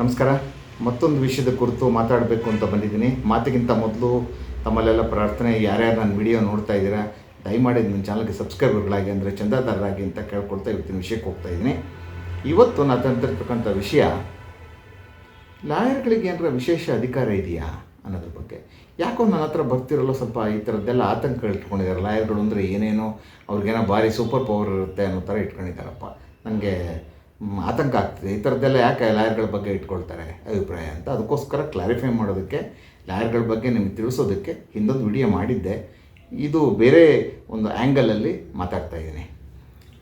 ನಮಸ್ಕಾರ. ಮತ್ತೊಂದು ವಿಷಯದ ಕುರಿತು ಮಾತಾಡಬೇಕು ಅಂತ ಬಂದಿದ್ದೀನಿ. ಮಾತಿಗಿಂತ ಮೊದಲು ತಮ್ಮಲ್ಲೆಲ್ಲ ಪ್ರಾರ್ಥನೆ ಯಾರ್ಯಾರು ನನ್ನ ವಿಡಿಯೋ ನೋಡ್ತಾ ಇದ್ದೀರಾ, ದಯಮಾಡಿ ನನ್ನ ಚಾನಲ್ಗೆ ಸಬ್ಸ್ಕ್ರೈಬರ್ಗಳಾಗಿ ಅಂದರೆ ಚಂದಾದಾರರಾಗಿ ಅಂತ ಕೇಳ್ಕೊಳ್ತಾ ಇವತ್ತಿನ ವಿಷಯಕ್ಕೆ ಹೋಗ್ತಾ ಇದ್ದೀನಿ. ಇವತ್ತು ನಾನು ತಂದಿರ್ತಕ್ಕಂಥ ವಿಷಯ, ಲಾಯರ್ಗಳಿಗೆ ಏನಾರ ವಿಶೇಷ ಅಧಿಕಾರ ಇದೆಯಾ ಅನ್ನೋದ್ರ ಬಗ್ಗೆ. ಯಾಕೋ ನನ್ನ ಹತ್ರ ಬರ್ತಿರಲ್ಲ ಸ್ವಲ್ಪ ಈ ಥರದ್ದೆಲ್ಲ ಆತಂಕ ಇಟ್ಕೊಂಡಿದ್ದಾರೆ. ಲಾಯರ್ಗಳು ಅಂದರೆ ಏನೇನೋ, ಅವ್ರಿಗೇನೋ ಭಾರಿ ಸೂಪರ್ ಪವರ್ ಇರುತ್ತೆ ಅನ್ನೋ ಥರ ಇಟ್ಕೊಂಡಿದ್ದಾರಪ್ಪ. ನನಗೆ ಆತಂಕ ಆಗ್ತದೆ. ಈ ಥರದ್ದೆಲ್ಲ ಯಾಕೆ ಲಾಯರ್ಗಳ ಬಗ್ಗೆ ಇಟ್ಕೊಳ್ತಾರೆ? ಅಭಿಪ್ರಾಯ ಅಂತ. ಅದಕ್ಕೋಸ್ಕರ ಕ್ಲಾರಿಫೈ ಮಾಡೋದಕ್ಕೆ, ಲಾಯರ್ಗಳ ಬಗ್ಗೆ ನಿಮಗೆ ತಿಳಿಸೋದಕ್ಕೆ ಹಿಂದೊಂದು ವಿಡಿಯೋ ಮಾಡಿದ್ದೆ. ಇದು ಬೇರೆ ಒಂದು ಆ್ಯಂಗಲಲ್ಲಿ ಮಾತಾಡ್ತಾ ಇದ್ದೀನಿ.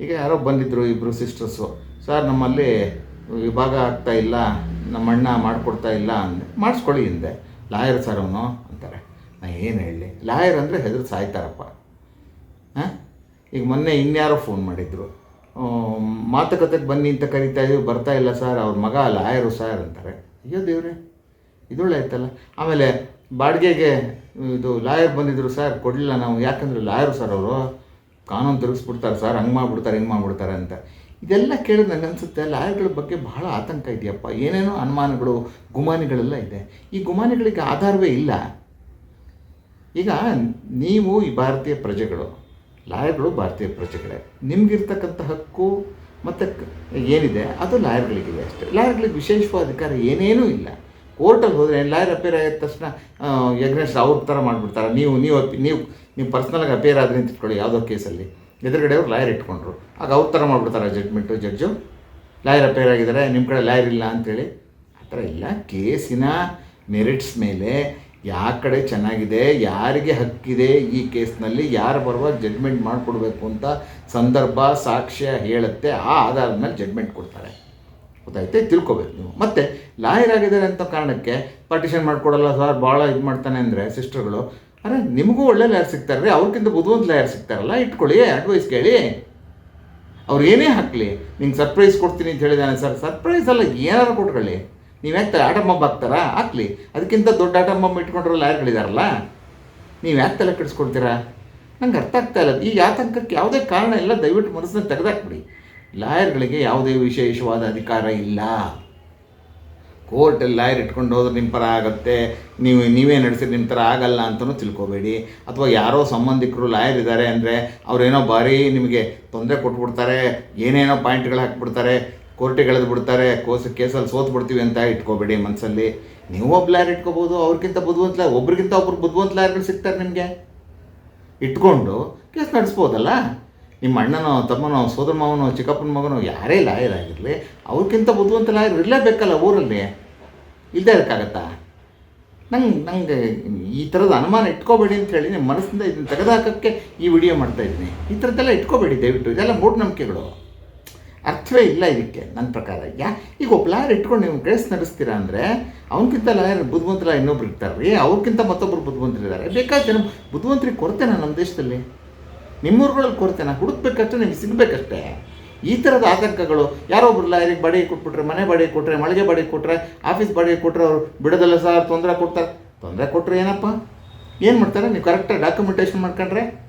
ಈಗ ಯಾರೋ ಬಂದಿದ್ದರು ಇಬ್ಬರು ಸಿಸ್ಟರ್ಸು ಸರ್ ನಮ್ಮಲ್ಲಿ ವಿಭಾಗ ಆಗ್ತಾ ಇಲ್ಲ, ನಮ್ಮ ಅಣ್ಣ ಮಾಡಿಕೊಡ್ತಾ ಇಲ್ಲ ಅಂದರೆ ಮಾಡಿಸ್ಕೊಳ್ಳಿ ಹಿಂದೆ ಲಾಯರ್ ಸರ್ ಅವನು ಅಂತಾರೆ. ನಾ ಏನು ಹೇಳಲಿ ಲಾಯರ್ ಅಂದರೆ ಹೆದರು ಸಾಯ್ತಾರಪ್ಪ. ಹಾಂ? ಈಗ ಮೊನ್ನೆ ಇನ್ಯಾರೋ ಫೋನ್ ಮಾಡಿದ್ರು. ಮಾತುಕತೆಗೆ ಬನ್ನಿ ಅಂತ ಕರಿತಾ ಇದ್ದೀವಿ ಬರ್ತಾ ಇಲ್ಲ ಸರ್, ಅವ್ರ ಮಗ ಲಾಯರು ಸರ್ ಅಂತಾರೆ. ಅಯ್ಯೋ ದೇವ್ರೆ ಇದೊಳ್ಳೆ ಆಯ್ತಲ್ಲ? ಆಮೇಲೆ ಬಾಡಿಗೆಗೆ ಇದು ಲಾಯರ್ ಬಂದಿದ್ರು ಸರ್, ಕೊಡಲಿಲ್ಲ ನಾವು, ಯಾಕಂದರೆ ಲಾಯರು ಸರ್ ಅವರು, ಕಾನೂನು ತಿರುಗಿಸ್ಬಿಡ್ತಾರೆ ಸರ್, ಹಂಗೆ ಮಾಡಿಬಿಡ್ತಾರೆ, ಹಿಂಗೆ ಮಾಡಿಬಿಡ್ತಾರೆ ಅಂತ. ಇದೆಲ್ಲ ಕೇಳಿದ್ರೆ ನನಗೆ ಅನಿಸುತ್ತೆ, ಲಾಯರ್ಗಳ ಬಗ್ಗೆ ಬಹಳ ಆತಂಕ ಇದೆಯಪ್ಪ. ಏನೇನೋ ಅನುಮಾನಗಳು, ಗುಮಾನಿಗಳೆಲ್ಲ ಇದೆ. ಈ ಗುಮಾನಿಗಳಿಗೆ ಆಧಾರವೇ ಇಲ್ಲ. ಈಗ ನೀವು ಈ ಭಾರತೀಯ ಪ್ರಜೆಗಳು ಲಾಯರ್ಗಳು ಭಾರತೀಯ ಪ್ರಜೆಗಳೇ. ನಿಮಗಿರ್ತಕ್ಕಂಥ ಹಕ್ಕು ಮತ್ತು ಏನಿದೆ, ಅದು ಲಾಯರ್ಗಳಿಗಿದೆ ಅಷ್ಟೇ. ಲಾಯರ್ಗಳಿಗೆ ವಿಶೇಷವಾದ ಅಧಿಕಾರ ಏನೇನೂ ಇಲ್ಲ. ಕೋರ್ಟಲ್ಲಿ ಹೋದರೆ ಲಾಯರ್ ಅಪೇರ್ ಆಗಿದ ತಕ್ಷಣ ಎಗ್ನೆಸ್ಟ್ ಅವ್ರ ಥರ ಮಾಡಿಬಿಡ್ತಾರೆ. ನೀವು ನೀವು ನೀವು ನೀವು ಪರ್ಸ್ನಲಾಗಿ ಅಪೇರ್ ಆದರೆ ಅಂತ ಇಟ್ಕೊಳ್ಳಿ ಯಾವುದೋ ಕೇಸಲ್ಲಿ. ಎದುರುಗಡೆ ಅವ್ರು ಲಾಯರ್ ಇಟ್ಕೊಂಡ್ರು. ಆಗ ಅವ್ರ ಥರ ಮಾಡಿಬಿಡ್ತಾರೆ ಜಡ್ಮೆಂಟು ಜಡ್ಜು ಲಾಯರ್ ಅಪೇರ್ ಆಗಿದ್ದಾರೆ ನಿಮ್ಮ ಕಡೆ ಲಾಯರ್ ಇಲ್ಲ ಅಂತೇಳಿ. ಆ ಥರ ಇಲ್ಲ ಕೇಸಿನ ಮೆರಿಟ್ಸ್ ಮೇಲೆ ಯಾವ ಕಡೆ ಚೆನ್ನಾಗಿದೆ, ಯಾರಿಗೆ ಹಕ್ಕಿದೆ ಈ ಕೇಸ್ನಲ್ಲಿ, ಯಾರು ಬರುವ ಜಡ್ಮೆಂಟ್ ಮಾಡಿಕೊಡ್ಬೇಕು ಅಂತ ಸಂದರ್ಭ, ಸಾಕ್ಷ್ಯ ಹೇಳುತ್ತೆ, ಆ ಆಧಾರದ ಮೇಲೆ ಜಡ್ಮೆಂಟ್ ಕೊಡ್ತಾರೆ. ಗೊತ್ತಾಯ್ತೆ? ತಿಳ್ಕೊಬೇಕು ನೀವು. ಮತ್ತು, ಲಾಯರ್ ಆಗಿದ್ದಾರೆ ಅಂತ ಕಾರಣಕ್ಕೆ ಪಾರ್ಟಿಷನ್ ಮಾಡಿಕೊಡಲ್ಲ ಸರ್ ಭಾಳ ಇದು ಮಾಡ್ತಾನೆ ಅಂದರೆ ಸಿಸ್ಟರ್ಗಳು ಅರೆ, ನಿಮಗೂ ಒಳ್ಳೆ ಲಾಯರ್ ಸಿಗ್ತಾರೆ ರೀ ಅವ್ರಿಗಿಂತ ಬುದ್ಧಿವಂತ ಲಾಯರ್ ಸಿಗ್ತಾರಲ್ಲ? ಇಟ್ಕೊಳ್ಳಿ ಅಡ್ವೈಸ್ ಕೇಳಿ. ಅವ್ರು ಏನೇ ಹಾಕಲಿ, ನಿಂಗೆ ಸರ್ಪ್ರೈಸ್ ಕೊಡ್ತೀನಿ ಅಂತ ಹೇಳಿದಾನೆ ಸರ್ ಸರ್ಪ್ರೈಸ್ ಅಲ್ಲ ಏನಾರು ಕೊಟ್ಕೊಳ್ಳಿ. ನೀವು ಯಾಕೆ ಆಟಮ್ ಬಾಂಬ್ ಹಾಕ್ತಾರಾ ಹಾಕ್ಲಿ. ಅದಕ್ಕಿಂತ ದೊಡ್ಡ ಆಟಮ್ ಬಾಂಬ್ ಇಟ್ಕೊಂಡ್ರೆ ಲಾಯರ್ಗಳಿದಾರಲ್ಲ ನೀವು ಯಾಕೆ ತಲೆ ಕೆಡಿಸ್ಕೊಡ್ತೀರಾ ನಂಗೆ ಅರ್ಥ ಆಗ್ತಾ ಇಲ್ಲ. ಈ ಆತಂಕಕ್ಕೆ ಯಾವುದೇ ಕಾರಣ ಇಲ್ಲ. ದಯವಿಟ್ಟು ಮನಸ್ಸನ್ನ ತೆಗೆದಾಕ್ಬಿಡಿ. ಲಾಯರ್ಗಳಿಗೆ ಯಾವುದೇ ವಿಶೇಷವಾದ ಅಧಿಕಾರ ಇಲ್ಲ. ಕೋರ್ಟಲ್ಲಿ ಲಾಯರ್ ಇಟ್ಕೊಂಡು ಹೋದ್ರೆ ನಿಮ್ಮ ಪರ ಆಗುತ್ತೆ. ನೀವು, ನೀವೇ ನಡೆಸಿದ್ರೆ ನಿಮ್ಮ ಥರ ಆಗಲ್ಲ ಅಂತಲೂ ತಿಳ್ಕೊಬೇಡಿ. ಅಥವಾ ಯಾರೋ ಸಂಬಂಧಿಕರು ಲಾಯರ್ ಇದ್ದಾರೆ ಅಂದರೆ ಅವರೇನೋ ಭಾರಿ ನಿಮಗೆ ತೊಂದರೆ ಕೊಟ್ಬಿಡ್ತಾರೆ. ಏನೇನೋ ಪಾಯಿಂಟ್ಗಳು ಹಾಕ್ಬಿಡ್ತಾರೆ. ಕೋರ್ಟಿಗೆ ಎಳೆದು ಬಿಡ್ತಾರೆ ಕೋಸ್ ಕೇಸಲ್ಲಿ ಸೋತ್ ಬಿಡ್ತೀವಿ ಅಂತ ಇಟ್ಕೋಬೇಡಿ ಮನಸ್ಸಲ್ಲಿ ನೀವು ಒಬ್ಬ ಲಾಯರ್ ಇಟ್ಕೋಬೋದು ಅವ್ರಿಗಿಂತ ಬುದ್ಧಿವಂತ ಒಬ್ರಿಗಿಂತ ಒಬ್ರು ಬುದ್ಧಿವಂತ ಲಾಯರ್ಗಳು ಸಿಗ್ತಾರೆ ನಿಮಗೆ? ಇಟ್ಕೊಂಡು ಕೇಸ್ ನಡೆಸ್ಬೋದಲ್ಲ? ನಿಮ್ಮ ಅಣ್ಣನೋ, ತಮ್ಮನೋ, ಸೋದರ ಮಾವನೋ, ಚಿಕ್ಕಪ್ಪನ ಮಗನೋ ಯಾರೇ ಲಾಯರ್ ಆಗಿರಲಿ ಅವ್ರಿಗಿಂತ ಬುದ್ಧಿವಂತ ಲಾಯರ್ ಇರಲೇಬೇಕಲ್ಲ ಊರಲ್ಲಿ? ಇಲ್ಲದೆ ಇರೋಕ್ಕಾಗತ್ತಾ? ನಂಗೆ ನಂಗೆ ಈ ಥರದ ಅನುಮಾನ ಇಟ್ಕೋಬೇಡಿ ಅಂತ ಹೇಳಿ ನಿಮ್ಮ ಮನಸ್ಸಿಂದ ಇದನ್ನು ತೆಗೆದುಹಾಕೋಕ್ಕೆ ಈ ವಿಡಿಯೋ ಮಾಡ್ತಾ ಇದ್ದೀನಿ. ಈ ಥರದ್ದೆಲ್ಲ ಇಟ್ಕೋಬೇಡಿ ದಯವಿಟ್ಟು, ಇದೆಲ್ಲ ಮೂಢನಂಬಿಕೆಗಳು. ಅರ್ಥವೇ ಇಲ್ಲ ಇದಕ್ಕೆ, ನನ್ನ ಪ್ರಕಾರ. ಯಾ, ಈಗ ಒಬ್ಬ ಲಾಯರ್ ಇಟ್ಕೊಂಡು ನೀವು ಕೇಸ್ ನಡೆಸ್ತೀರಾ ಅಂದರೆ ಅವನಕ್ಕಿಂತ ಲಾಯರ್ ಬುದ್ಧಿವಂತರ ಇನ್ನೊಬ್ರು ಇರ್ತಾರೆ. ರೀ ಅವ್ರಿಗಿಂತ ಮತ್ತೊಬ್ಬರು ಬುದ್ಧಿವಂತರಿದ್ದಾರೆ. ಬೇಕಾದ ನಮ್ಮ ಬುದ್ಧಿವಂತರಿಗೆ ಕೊರತೆನಾ ನಮ್ಮ ದೇಶದಲ್ಲಿ. ನಿಮ್ಮೂರುಗಳಲ್ಲಿ ಕೊರತೆನಾ ಹುಡುಕ್ಬೇಕಷ್ಟೇ, ನಿಮ್ಗೆ ಸಿಗಬೇಕಷ್ಟೇ. ಈ ಥರದ ಆತಂಕಗಳು, ಯಾರೋ ಒಬ್ರು ಲಾಯರಿಗೆ ಬಾಡಿಗೆ ಕೊಟ್ಬಿಟ್ರೆ, ಮನೆ ಬಾಡಿಗೆ ಕೊಟ್ಟರೆ ಮಳಿಗೆ ಬಾಡಿಗೆ ಕೊಟ್ಟರೆ ಆಫೀಸ್ ಬಾಡಿಗೆ ಕೊಟ್ಟರೆ ಅವರು ಬಿಡೋದಲ್ಲ ಸರ್, ತೊಂದರೆ ಕೊಡ್ತಾರೆ. ತೊಂದರೆ ಕೊಟ್ಟರೆ ಏನಪ್ಪ? ಏನು ಮಾಡ್ತಾರೆ? ನೀವು ಕರೆಕ್ಟಾಗಿ ಡಾಕ್ಯುಮೆಂಟೇಷನ್ ಮಾಡ್ಕೊಂಡ್ರೆ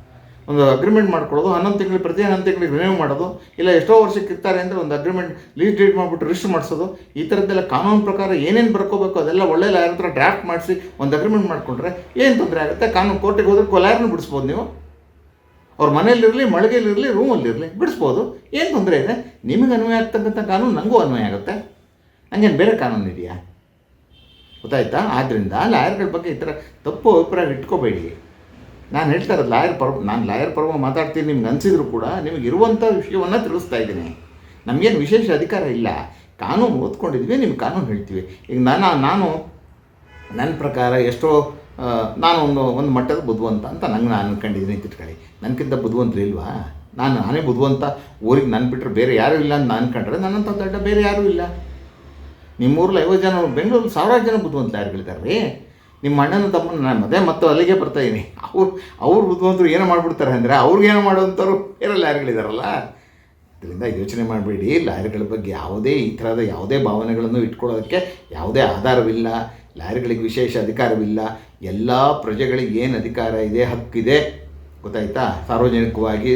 ಒಂದು ಅಗ್ರಿಮೆಂಟ್ ಮಾಡ್ಕೊಳ್ಳೋದು, ಹನ್ನೊಂದು ತಿಂಗಳು ಪ್ರತಿ ಹನ್ನೊಂದು ತಿಂಗಳಿಗೆ ರಿನ್ಯೂ ಮಾಡೋದು, ಇಲ್ಲ ಎಷ್ಟೋ ವರ್ಷಕ್ಕೆ ಇರ್ತಾರೆ ಅಂದರೆ ಒಂದು ಅಗ್ರಿಮೆಂಟ್ ಲೀಸ್ ಡೇಟ್ ಮಾಡಿಬಿಟ್ಟು ರಿಜಿಸ್ಟರ್ ಮಾಡಿಸೋದು, ಈ ಥರದ್ದೆಲ್ಲ ಕಾನೂನು ಪ್ರಕಾರ ಏನೇನು ಬರ್ಕೋಬೇಕು ಅದೆಲ್ಲ ಒಳ್ಳೆ ಲಾಯರ್ ಹತ್ರ ಡ್ರಾಫ್ಟ್ ಮಾಡಿಸಿ ಒಂದು ಅಗ್ರಿಮೆಂಟ್ ಮಾಡಿಕೊಂಡ್ರೆ ಏನು ತೊಂದರೆ ಆಗುತ್ತೆ? ಕಾನೂನು ಕೋರ್ಟಿಗೆ ಹೋದ್ರೆ ಕೊಲಾರನ್ನು ಬಿಡಿಸ್ಬೋದು ನೀವು. ಅವ್ರ ಮನೇಲಿರಲಿ ಮಳಿಗೆಯಲ್ಲಿರಲಿ ರೂಮಲ್ಲಿರಲಿ ಬಿಡಿಸ್ಬೋದು. ಏನು ತೊಂದರೆ ಇದೆ? ನಿಮಗೆ ಅನ್ವಯ ಆಗ್ತಕ್ಕಂಥ ಕಾನೂನು ನನಗೂ ಅನ್ವಯ ಆಗುತ್ತೆ. ಹಂಗೇನು ಬೇರೆ ಕಾನೂನು ಇದೆಯಾ? ಗೊತ್ತಾಯ್ತಾ? ಆದ್ದರಿಂದ ಲಾಯರ್ಗಳ ಬಗ್ಗೆ ಈ ಥರ ತಪ್ಪು ಅಭಿಪ್ರಾಯ ಇಟ್ಕೋಬೇಡಿ ನಾನು ಹೇಳ್ತಾ ಲಾಯರ್ ಪರ್ವ ನಾನು ಲಾಯರ್ ಪರ್ವ ಮಾತಾಡ್ತೀನಿ, ನಿಮ್ಗೆ ಅನಿಸಿದ್ರು ಕೂಡ ನಿಮಗೆ ಇರುವಂಥ ವಿಷಯವನ್ನು ತಿಳಿಸ್ತಾ ಇದ್ದೀನಿ. ನಮಗೇನು ವಿಶೇಷ ಅಧಿಕಾರ ಇಲ್ಲ. ಕಾನೂನು ಓದ್ಕೊಂಡಿದ್ವಿ, ನಿಮ್ಗೆ ಕಾನೂನು ಹೇಳ್ತೀವಿ. ಈಗ ನಾನು ನಾನು ನನ್ನ ಪ್ರಕಾರ ಎಷ್ಟೋ ನಾನು ಒಂದು ಒಂದು ಮಟ್ಟದ ಬುದ್ಧಿವಂತ ಅಂತ ನಂಗೆ ನಾನು ಅನ್ಕೊಂಡಿದ್ದೀನಿ ಅಂತ ಇಟ್ಕೊಳ್ಳಿ. ನನಗಿಂತ ಬುದ್ಧಿವಂತರು ಇಲ್ವಾ? ನಾನು, ನಾನೇ ಬುದ್ಧಿವಂತ, ಊರಿಗೆ ನನ್ನ ಬಿಟ್ಟರೆ ಬೇರೆ ಯಾರೂ ಇಲ್ಲ ಅಂತ ನಾನು ಅನ್ಕೊಂಡ್ರೆ ನನ್ನಂಥ ದೊಡ್ಡ ಬೇರೆ ಯಾರೂ ಇಲ್ಲ. ನಿಮ್ಮೂರಲ್ಲಿ ಐವತ್ತು ಜನ ಬೆಂಗಳೂರು ಸಾವಿರಾರು ಜನ ಬುದ್ಧಿವಂತ ರೀ ನಿಮ್ಮ ಅಣ್ಣನ ತಮ್ಮನ ನಾನು ಮದುವೆ ಮತ್ತು ಅಲ್ಲಿಗೆ ಬರ್ತಾ ಇದ್ದೀನಿ ಅವ್ರು ಅವ್ರು ಬುದ್ಧಿವಂತರು ಏನು ಮಾಡಿಬಿಡ್ತಾರೆ ಅಂದರೆ ಅವ್ರಿಗೇನು ಮಾಡುವಂಥವ್ರು ಬೇರೆ ಲಾಯರ್ಗಳಿದಾರಲ್ಲ ಇದರಿಂದ ಯೋಚನೆ ಮಾಡಬೇಡಿ ಲಾಯರ್ಗಳ ಬಗ್ಗೆ ಯಾವುದೇ ಈ ಥರದ ಯಾವುದೇ ಭಾವನೆಗಳನ್ನು ಇಟ್ಕೊಳ್ಳೋದಕ್ಕೆ ಯಾವುದೇ ಆಧಾರವಿಲ್ಲ ಲಾಯರ್ಗಳಿಗೆ ವಿಶೇಷ ಅಧಿಕಾರವಿಲ್ಲ. ಎಲ್ಲ ಪ್ರಜೆಗಳಿಗೆ ಏನು ಅಧಿಕಾರ ಇದೆ ಹಕ್ಕಿದೆ ಗೊತ್ತಾಯ್ತಾ? ಸಾರ್ವಜನಿಕವಾಗಿ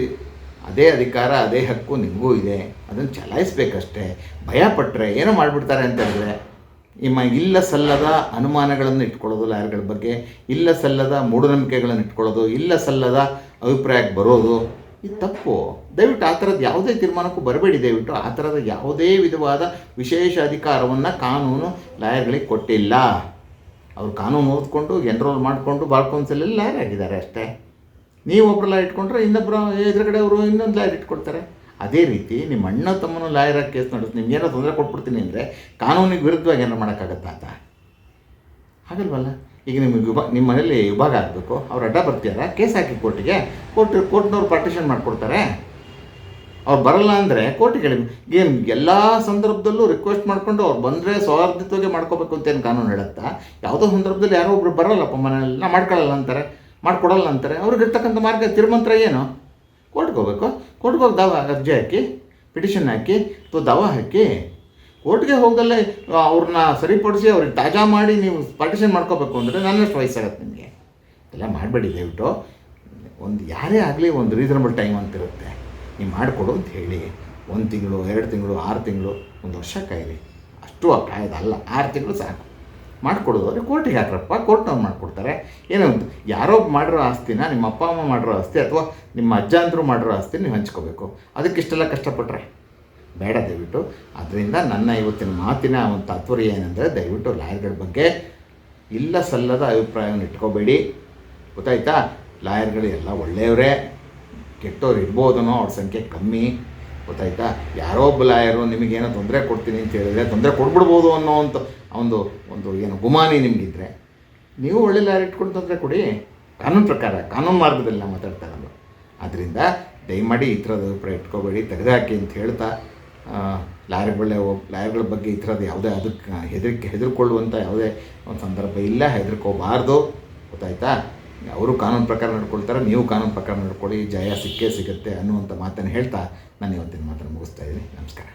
ಅದೇ ಅಧಿಕಾರ, ಅದೇ ಹಕ್ಕು ನಿಮಗೂ ಇದೆ. ಅದನ್ನು ಚಲಾಯಿಸ್ಬೇಕಷ್ಟೇ. ಭಯ ಪಟ್ಟರೆ ಏನೋ ಮಾಡಿಬಿಡ್ತಾರೆ ಅಂತ ಹೇಳಿದ್ರೆ ನಿಮ್ಮ ಇಲ್ಲ ಸಲ್ಲದ ಅನುಮಾನಗಳನ್ನು ಇಟ್ಕೊಳ್ಳೋದು ಲಾಯರ್ಗಳ ಬಗ್ಗೆ, ಇಲ್ಲ ಸಲ್ಲದ ಮೂಢನಂಬಿಕೆಗಳನ್ನು ಇಟ್ಕೊಳ್ಳೋದು, ಇಲ್ಲ ಸಲ್ಲದ ಅಭಿಪ್ರಾಯಕ್ಕೆ ಬರೋದು, ಇದು ತಪ್ಪು. ದಯವಿಟ್ಟು ಆ ಥರದ ಯಾವುದೇ ತೀರ್ಮಾನಕ್ಕೂ ಬರಬೇಡಿ, ದಯವಿಟ್ಟು ಆ ಥರದ ಯಾವುದೇ ವಿಧವಾದ ವಿಶೇಷ ಅಧಿಕಾರವನ್ನು ಕಾನೂನು ಲಾಯರ್ಗಳಿಗೆ ಕೊಟ್ಟಿಲ್ಲ. ಅವರು ಕಾನೂನು ಓದ್ಕೊಂಡು ಎನ್ರೋಲ್ ಮಾಡಿಕೊಂಡು ಬಾರ್ ಕೌನ್ಸಿಲಲ್ಲಿ ಲಾಯರ್ ಆಗಿದ್ದಾರೆ ಅಷ್ಟೇ. ನೀವು ಒಬ್ಬರು ಲಾಯರ್ ಇಟ್ಕೊಂಡ್ರೆ ಇನ್ನೊಬ್ಬರು ಎದುರುಗಡೆ ಅವರು ಇನ್ನೊಂದು ಲಾಯರ್ ಇಟ್ಕೊಡ್ತಾರೆ ಅದೇ ರೀತಿ ನಿಮ್ಮ ಅಣ್ಣ ತಮ್ಮನು ಲಾಯರಾಗಿ ಕೇಸ್ ನಡೆಸಿ ನಿಮ್ಗೆ ಏನೋ ತೊಂದರೆ ಕೊಟ್ಬಿಡ್ತೀನಿ ಅಂದರೆ ಕಾನೂನಿಗೆ ವಿರುದ್ಧವಾಗಿ ಏನಾರು ಮಾಡೋಕ್ಕಾಗತ್ತಾ ಅಂತ? ಹಾಗಲ್ವಲ್ಲ? ಈಗ ನಿಮಗೆ ವಿಭಾಗ ನಿಮ್ಮ ಮನೇಲಿ ವಿಭಾಗ ಆಗಬೇಕು, ಅವ್ರು ಅಡ್ಡ ಬರ್ತೀಯಾರ ಕೇಸ್ ಹಾಕಿ ಕೋರ್ಟಿಗೆ, ಕೋರ್ಟ್, ಕೋರ್ಟ್ನವ್ರು ಪಾರ್ಟಿಷನ್ ಮಾಡಿಕೊಡ್ತಾರೆ. ಅವ್ರು ಬರಲ್ಲ ಅಂದರೆ ಕೋರ್ಟಿಗೆ ಏನು ಎಲ್ಲ ಸಂದರ್ಭದಲ್ಲೂ ರಿಕ್ವೆಸ್ಟ್ ಮಾಡಿಕೊಂಡು ಅವ್ರು ಬಂದರೆ ಸೌಹಾರ್ದಿತವಾಗಿ ಮಾಡ್ಕೋಬೇಕು ಅಂತ ಏನು ಕಾನೂನು ಹೇಳುತ್ತಾ? ಯಾವುದೋ ಸಂದರ್ಭದಲ್ಲಿ ಯಾರೋ ಒಬ್ರು ಬರಲ್ಲಪ್ಪ ಮನೆಯಲ್ಲ ಮಾಡ್ಕೊಳ್ಳಲ್ಲ ಅಂತಾರೆ, ಮಾಡ್ಕೊಡಲ್ಲ ಅಂತಾರೆ. ಅವ್ರಿಗೆ ಇರ್ತಕ್ಕಂಥ ಮಾರ್ಗ, ತಿರುಮಂತ್ರ ಏನು? ಕೋರ್ಟ್ಗೆ ಹೋಗ್ಬೇಕು ಕೋರ್ಟ್ಗೆ ಹೋಗಿ ದಾವ ಅರ್ಜಿ ಹಾಕಿ, ಪಿಟಿಷನ್ ಹಾಕಿ, ಅಥವಾ ದಾವ ಹಾಕಿ, ಕೋರ್ಟ್ಗೆ ಹೋಗದಲ್ಲೇ ಅವ್ರನ್ನ ಸರಿಪಡಿಸಿ ಅವ್ರಿಗೆ ತಾಜಾ ಮಾಡಿ ನೀವು ಪಾರ್ಟಿಷನ್ ಮಾಡ್ಕೋಬೇಕು ಅಂದರೆ ನನ್ನಷ್ಟು ವಯಸ್ಸಾಗತ್ತೆ ನಿಮಗೆ. ಎಲ್ಲ ಮಾಡಬೇಡಿ ದಯವಿಟ್ಟು. ಒಂದು ಯಾರೇ ಆಗಲಿ ಒಂದು ರೀಸನಬಲ್ ಟೈಮ್ ಅಂತಿರುತ್ತೆ ನೀವು ಮಾಡಿಕೊಡು ಅಂತ ಹೇಳಿ. ಒಂದು ತಿಂಗಳು, ಎರಡು ತಿಂಗಳು, ಆರು ತಿಂಗಳು, ಒಂದು ವರ್ಷ ಕಾಯಿರಿ. ಅಷ್ಟು ಕಾಯ್ದಲ್ಲ ಆರು ತಿಂಗಳು ಸಾಕು. ಮಾಡಿಕೊಡೋದು, ಅವ್ರಿಗೆ ಕೋರ್ಟಿಗೆ ಹಾಕ್ರಪ್ಪ ಕೋರ್ಟ್ನವ್ರು ಮಾಡಿಕೊಡ್ತಾರೆ. ಏನೋ ಒಂದು, ಯಾರೋ ಮಾಡಿರೋ ಆಸ್ತಿನ ನಿಮ್ಮ ಅಪ್ಪ, ಅಮ್ಮ ಮಾಡಿರೋ ಆಸ್ತಿ ಅಥವಾ ನಿಮ್ಮ ಅಜ್ಜಂದ್ರು ಮಾಡಿರೋ ಆಸ್ತಿ ನೀವು ಹಂಚ್ಕೋಬೇಕು. ಅದಕ್ಕೆ ಇಷ್ಟೆಲ್ಲ ಕಷ್ಟಪಟ್ಟರೆ ಬೇಡ ದಯವಿಟ್ಟು. ಅದರಿಂದ ನನ್ನ ಇವತ್ತಿನ ಮಾತಿನ ಒಂದು ತಾತ್ಪರ್ಯ ಏನಂದರೆ, ದಯವಿಟ್ಟು ಲಾಯರ್ಗಳ ಬಗ್ಗೆ ಇಲ್ಲ ಸಲ್ಲದ ಅಭಿಪ್ರಾಯವನ್ನು ಇಟ್ಕೋಬೇಡಿ. ಗೊತ್ತಾಯ್ತಾ? ಲಾಯರ್ಗಳು ಎಲ್ಲ ಒಳ್ಳೆಯವರೇ. ಕೆಟ್ಟವ್ರು ಇರ್ಬೋದನೋ ಅವ್ರ ಸಂಖ್ಯೆ ಕಮ್ಮಿ. ಗೊತ್ತಾಯ್ತಾ? ಯಾರೋ ಒಬ್ಬ ಲಾಯರು ನಿಮಗೇನೋ ತೊಂದರೆ ಕೊಡ್ತೀನಿ ಅಂತ ಹೇಳಿದ್ರೆ ತೊಂದರೆ ಕೊಡ್ಬಿಡ್ಬೋದು ಅನ್ನೋ ಅಂತ ಒಂದು ಒಂದು ಏನು ಗುಮಾನಿ ನಿಮಗಿದ್ರೆ, ನೀವು ಒಳ್ಳೆ ಲಾಯರ್ ಇಟ್ಕೊಂಡು ತೊಂದರೆ ಕೊಡಿ. ಕಾನೂನು ಪ್ರಕಾರ, ಕಾನೂನು ಮಾರ್ಗದಲ್ಲಿ ನಾವು ಮಾತಾಡ್ತಾ ಇರೋದು. ಆದ್ದರಿಂದ ದಯಮಾಡಿ ಈ ಥರದ ಅಭಿಪ್ರಾಯ ಇಟ್ಕೋಬೇಡಿ, ತೆಗೆದುಹಾಕಿ ಅಂತ ಹೇಳ್ತಾ ಲಾಯರ್ಗಳೇ ಲಾಯರ್ಗಳ ಬಗ್ಗೆ ಈ ಥರದ್ದು ಯಾವುದೇ ಅದಕ್ಕೆ, ಹೆದರಿಕೆ ಹೆದರ್ಕೊಳ್ಳುವಂಥ ಯಾವುದೇ ಒಂದು ಸಂದರ್ಭ ಇಲ್ಲ, ಹೆದರ್ಕೋಬಾರ್ದು. ಗೊತ್ತಾಯ್ತಾ? ಅವರು ಕಾನೂನು ಪ್ರಕಾರ ನಡ್ಕೊಳ್ತಾರೆ, ನೀವು ಕಾನೂನು ಪ್ರಕಾರ ನಡ್ಕೊಳ್ಳಿ, ಜಯ ಸಿಕ್ಕೇ ಸಿಗುತ್ತೆ ಅನ್ನುವಂಥ ಮಾತನ್ನು ಹೇಳ್ತಾ ನಾನು ಇವತ್ತಿನ ಮಾತನ್ನು ಮುಗಿಸ್ತಾ ಇದ್ದೀನಿ. ನಮಸ್ಕಾರ.